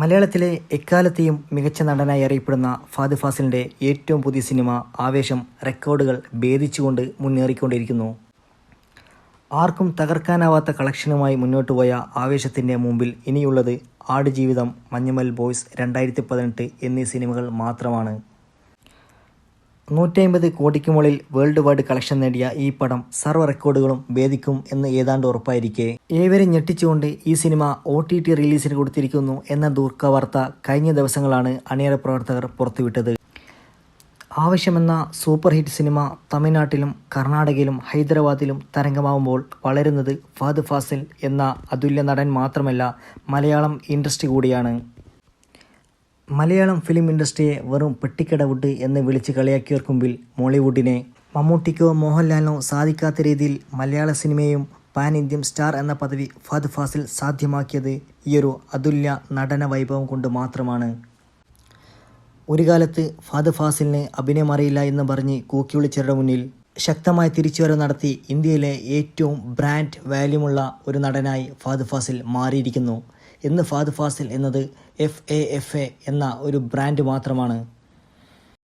മലയാളത്തിലെ എക്കാലത്തെയും മികച്ച നടനായി അറിയപ്പെടുന്ന ഫാദ് ഫാസിലിന്റെ ഏറ്റവും പുതിയ സിനിമ ആവേശം റെക്കോർഡുകൾ ഭേദിച്ചുകൊണ്ട് മുന്നേറിക്കൊണ്ടിരിക്കുന്നു. ആർക്കും തകർക്കാനാവാത്ത കളക്ഷനുമായി മുന്നോട്ട് പോയ ആവേശത്തിന്റെ മുമ്പിൽ ഇനിയുള്ളത് ആടുജീവിതം മഞ്ഞുമൽ ബോയ്സ് രണ്ടായിരത്തി പതിനെട്ട് എന്നീ സിനിമകൾ മാത്രമാണ്. നൂറ്റമ്പത് കോടിക്ക് മുകളിൽ വേൾഡ് വൈഡ് കളക്ഷൻ നേടിയ ഈ പടം സർവ റെക്കോർഡുകളും ഭേദിക്കും എന്ന് ഏതാണ്ട് ഉറപ്പായിരിക്കെ. ഏവരെ ഞെട്ടിച്ചുകൊണ്ട് ഈ സിനിമ ഒ ടി ടി റിലീസിന് കൊടുത്തിരിക്കുന്നു എന്ന ദുർഖ വാർത്ത കഴിഞ്ഞ ദിവസങ്ങളാണ് അണിയറ പ്രവർത്തകർ പുറത്തുവിട്ടത്. ആവശ്യമെന്ന സൂപ്പർ ഹിറ്റ് സിനിമ തമിഴ്നാട്ടിലും കർണാടകയിലും ഹൈദരാബാദിലും തരംഗമാവുമ്പോൾ വളരുന്നത് ഫഹദ് ഫാസിൽ എന്ന അതുല്യ നടൻ മാത്രമല്ല മലയാളം ഇൻഡസ്ട്രി കൂടിയാണ്. മലയാളം ഫിലിം ഇൻഡസ്ട്രിയെ വെറും പെട്ടിക്കടവിട്ട് എന്ന് വിളിച്ച് കളിയാക്കിയവർക്ക് മുമ്പിൽ മോളിവുഡിനെ മമ്മൂട്ടിക്കോ മോഹൻലാലിനോ സാധിക്കാത്ത രീതിയിൽ മലയാള സിനിമയും പാൻ ഇന്ത്യൻ സ്റ്റാർ എന്ന പദവി ഫഹദ് ഫാസിൽ സാധ്യമാക്കിയത് ഈയൊരു അതുല്യ നടന വൈഭവം കൊണ്ട് മാത്രമാണ്. ഒരു കാലത്ത് ഫഹദ് ഫാസിലിന് അഭിനയം അറിയില്ല എന്ന് പറഞ്ഞ് കൂക്കി വിളിച്ചവരുടെ മുന്നിൽ ശക്തമായ തിരിച്ചുവരവ് നടത്തി ഇന്ത്യയിലെ ഏറ്റവും ബ്രാൻഡ് വാല്യൂമുള്ള ഒരു നടനായി ഫഹദ് ഫാസിൽ മാറിയിരിക്കുന്നു. ഇന്ന് ഫാദ് ഫാസിൽ എന്നത് എഫ് എ എഫ് എ എന്ന ഒരു ബ്രാൻഡ് മാത്രമാണ്.